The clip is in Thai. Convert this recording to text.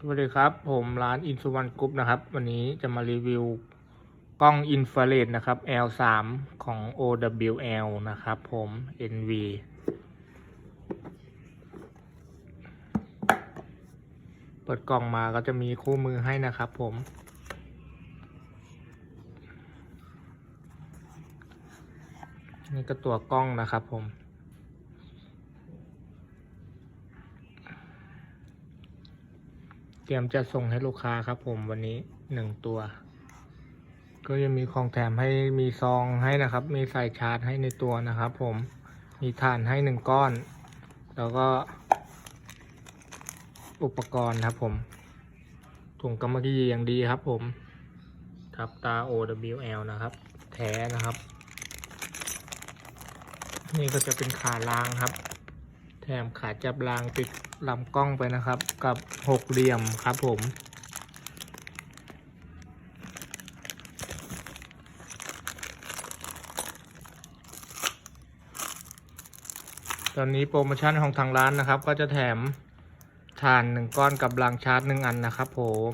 สวัสดีครับ ผมร้านอินสุวรรณกรุ๊ปนะครับ วันนี้จะมารีวิวกล้องอินฟราเรดนะครับ L3 ของ OWL นะครับผม NV เปิดกล่องมาก็จะมีคู่มือให้นะครับผม นี่ก็ตัวกล้องนะครับผม เตรียมจะส่งให้ลูกค้าครับผมวันนี้หนึ่งตัว ก็จะมีของแถมให้มีซองให้นะครับ มีใส่ชาร์จให้ในตัวนะครับ ผมมีถ่านให้หนึ่งก้อน แล้วก็ อุปกรณ์ครับผมถุงกำมะหยี่อย่างดีครับ ผมทับตา OWL นะครับ แท้นะครับ นี่ก็จะเป็นขาลางครับ แถมขาจับรางติดลำกล้องไปนะครับ กับหกเหลี่ยมครับผม ตอนนี้โปรโมชั่นของทางร้านนะครับ ก็จะแถมถ่านหนึ่งก้อนกับรางชาร์จหนึ่งอันนะครับผม